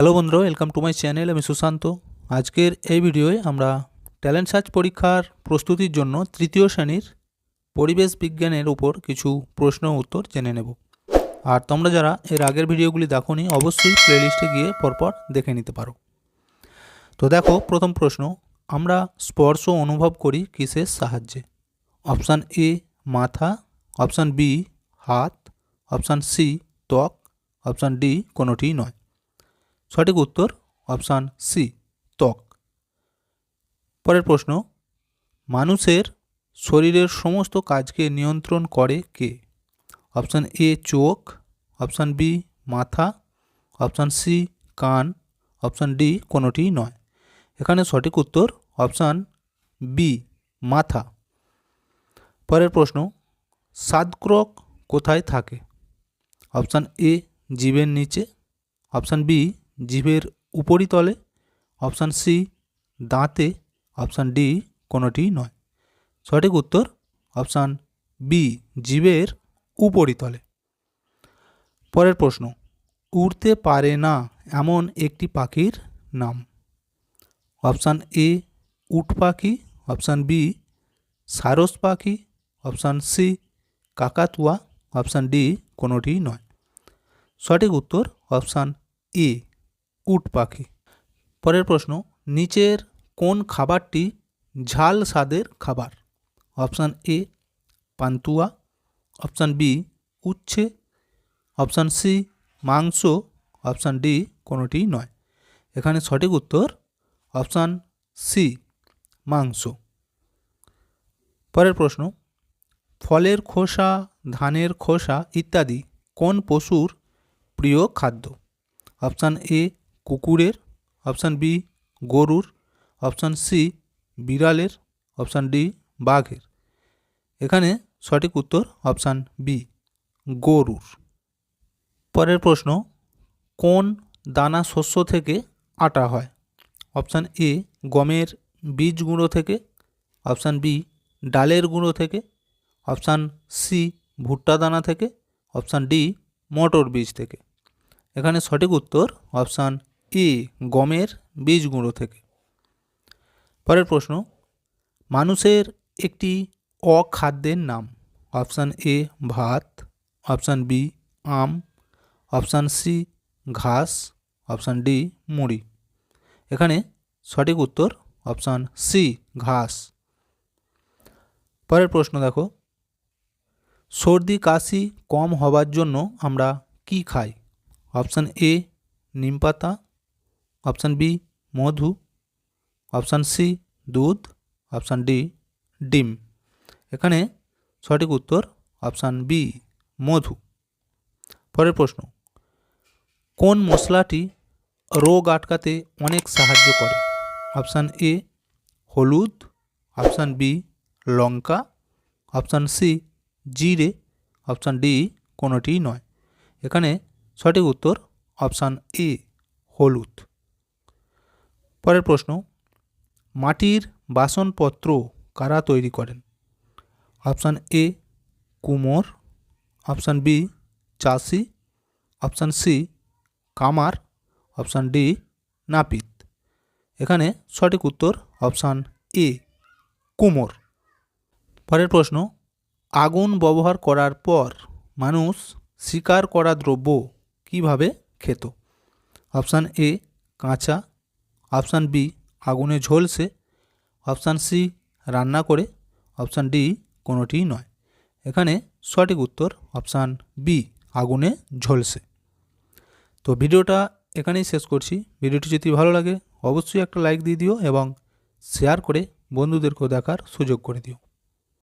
Hello বন্ধুরা welcome to my channel আমি সুশান্ত। আজকের এই ভিডিওয়ে আমরা ট্যালেন্ট সার্চ পরীক্ষার প্রস্তুতির জন্য তৃতীয় শ্রেণির পরিবেশ বিজ্ঞানের উপর কিছু প্রশ্ন উত্তর জেনে নেব। আর তোমরা যারা এর আগের ভিডিওগুলি দেখোনি, অবশ্যই প্লেলিস্টে গিয়ে পরপর দেখে নিতে পারো। তো দেখো, প্রথম প্রশ্ন, আমরা স্পর্শ অনুভব করি কিসের সাহায্যে? অপশান এ, মাথা, অপশান বি, হাত, অপশান সি, ত্বক, অপশান ডি, কোনোটিই নয়। সঠিক উত্তর অপশান সি, ত্বক। পরের প্রশ্ন, মানুষের শরীরের সমস্ত কাজকে নিয়ন্ত্রণ করে কে? অপশান এ, চোখ, অপশান বি, মাথা, অপশান সি, কান, অপশান ডি কোনোটিই নয়। এখানে সঠিক উত্তর অপশান বি, মাথা। পরের প্রশ্ন সাদক্রক কোথায় থাকে? অপশান এ, জীবের নিচে, অপশান বি জিভের উপরিতলে, অপশান সি দাঁতে, অপশান ডি কোনোটিই নয়। সঠিক উত্তর অপশান বি জীবের উপরিতলে। পরের প্রশ্ন, উড়তে পারে না এমন একটি পাখির নাম? অপশান এ উট পাখি, অপশান বি সারস পাখি, অপশান সি কাকাতুয়া, অপশান ডি কোনোটিই নয়। সঠিক উত্তর অপশান এ উট পাখি। পরের প্রশ্ন, নিচের কোন খাবারটি ঝাল স্বাদের খাবার? অপশান এ, পান্তুয়া। অপশান বি, উচ্ছে। অপশান সি, মাংস। অপশান ডি কোনোটিই নয়। এখানে সঠিক উত্তর, অপশান সি, মাংস। পরের প্রশ্ন, ফলের খোসা, ধানের খোসা ইত্যাদি কোন পশুর প্রিয় খাদ্য? অপশান এ কুকুরের, অপশান বি গরুর, অপশান সি বিড়ালের, অপশান ডি বাঘের। এখানে সঠিক উত্তর অপশান বি, গরুর। পরের প্রশ্ন, কোন দানা শস্য থেকে আটা হয়? অপশান এ, গমের বীজ গুঁড়ো থেকে। অপশান বি, ডালের গুঁড়ো থেকে। অপশান সি, ভুট্টা দানা থেকে। অপশান ডি, মটর বীজ থেকে। এখানে সঠিক উত্তর অপশান এ গমের বীজ গুঁড়ো থেকে। পরের প্রশ্ন, মানুষের একটি অখাদ্যের নাম, অপশান এ ভাত, অপশান বি আম, অপশান সি ঘাস, অপশান ডি মুড়ি। এখানে সঠিক উত্তর অপশান সি ঘাস। পরের প্রশ্ন দেখো, সর্দি কাশি কম হবার জন্য আমরা কি খাই? অপশান এ নিম পাতা অপশান বি, মধু। অপশান সি, দুধ। অপশান ডি, ডিম। এখানে সঠিক উত্তর অপশান বি, মধু। পরের প্রশ্ন, কোন মশলাটি রোগ আটকাতে অনেক সাহায্য করে? অপশান এ, হলুদ। অপশান বি, লঙ্কা। অপশান সি, জিরে। অপশান ডি, কোনোটিই নয়। এখানে সঠিক উত্তর অপশান এ, হলুদ। পরের প্রশ্ন, মাটির বাসনপত্র কারা তৈরি করেন? অপশান এ, কুমোর, অপশান বি, চাষি, অপশান সি, কামার, অপশান ডি, নাপিত। এখানে সঠিক উত্তর অপশান এ, কুমোর। পরের প্রশ্ন, আগুন ব্যবহার করার পর মানুষ শিকার করা দ্রব্য কীভাবে খেত? অপশান এ, কাঁচা অপশান বি, আগুনে ঝলসে। অপশান সি, রান্না করে। অপশান ডি, কোনোটিই নয়। এখানে সঠিক উত্তর অপশান বি, আগুনে ঝলসে। তো ভিডিওটা এখানেই শেষ করছি। ভিডিওটি যদি ভালো লাগে, অবশ্যই একটা লাইক দিয়ে দিও এবং শেয়ার করে বন্ধুদেরকেও দেখার সুযোগ করে দিও।